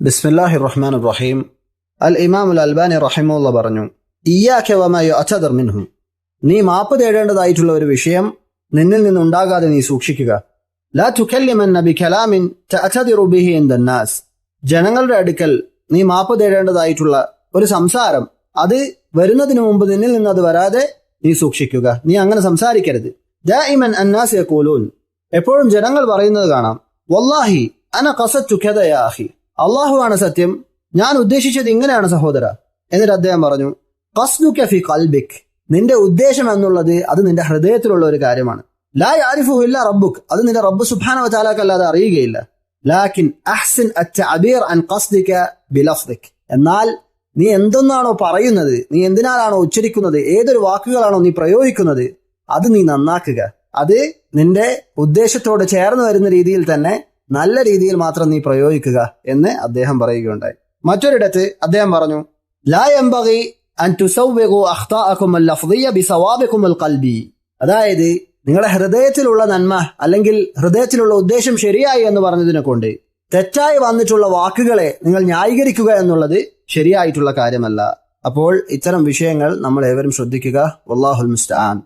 ബിസ്മില്ലാഹി റഹ്മാൻ റഹീം അൽ ഇമാം അൽബാനി റഹിമുള്ള പറഞ്ഞു ഇയാഖെ വമയോ അച്ചദർ മിൻഹു. നീ മാപ്പ് തേടേണ്ടതായിട്ടുള്ള ഒരു വിഷയം നിന്നിൽ നിന്നുണ്ടാകാതെ നീ സൂക്ഷിക്കുക. ലാ തുക്കല്ലിമൻ നബി കലാമിൻ ബിഹി ഇൻദന്നാസ് ജനങ്ങളുടെ അടുക്കൽ നീ മാപ്പ് തേടേണ്ടതായിട്ടുള്ള ഒരു സംസാരം അത് വരുന്നതിന് മുമ്പ് നിന്നിൽ നിന്ന് അത് വരാതെ നീ സൂക്ഷിക്കുക. നീ അങ്ങനെ സംസാരിക്കരുത്. ദാഇമൻ അന്നാസ് എപ്പോഴും ജനങ്ങൾ പറയുന്നത് കാണാം വല്ലാഹി അന ഖസത്തു കദ യാ അഖി അള്ളാഹുവാണ് സത്യം. ഞാൻ ഉദ്ദേശിച്ചത് ഇങ്ങനെയാണ് സഹോദര. എന്നിട്ട് അദ്ദേഹം പറഞ്ഞു ഫി കൽബിക് നിന്റെ ഉദ്ദേശം എന്നുള്ളത് അത് നിന്റെ ഹൃദയത്തിലുള്ള ഒരു കാര്യമാണ്. ലാ ആരിഫു ഇല്ല റബ്ബുക്. അത് നിന്റെ റബ്ബ് സുഹാന വതആലക്ക് അല്ലാതെ അറിയുകയില്ല. ലാക്കിൻ അഹ്സിൻ അത്തഅബീർ അൻ ഖസ്ദിക ബിലഫ്ദിക് എന്നാൽ നീ എന്തൊന്നാണോ പറയുന്നത് നീ എന്തിനാലാണോ ഉച്ചരിക്കുന്നത് ഏതൊരു വാക്കുകളാണോ നീ പ്രയോഗിക്കുന്നത് അത് നീ നന്നാക്കുക. അത് നിന്റെ ഉദ്ദേശത്തോട് ചേർന്ന് വരുന്ന രീതിയിൽ തന്നെ നല്ല രീതിയിൽ മാത്രം നീ പ്രയോഗിക്കുക എന്ന് അദ്ദേഹം പറയുകയുണ്ടായി. മറ്റൊരിടത്ത് അദ്ദേഹം പറഞ്ഞു അതായത് നിങ്ങളുടെ ഹൃദയത്തിലുള്ള നന്മ അല്ലെങ്കിൽ ഹൃദയത്തിലുള്ള ഉദ്ദേശം ശരിയായി എന്ന് പറഞ്ഞതിനെ കൊണ്ട് തെറ്റായി വന്നിട്ടുള്ള വാക്കുകളെ നിങ്ങൾ ന്യായീകരിക്കുക എന്നുള്ളത് ശരിയായിട്ടുള്ള കാര്യമല്ല. അപ്പോൾ ഇത്തരം വിഷയങ്ങൾ നമ്മൾ ഏവരും ശ്രദ്ധിക്കുക. വല്ലാഹുൽ മുസ്തആൻ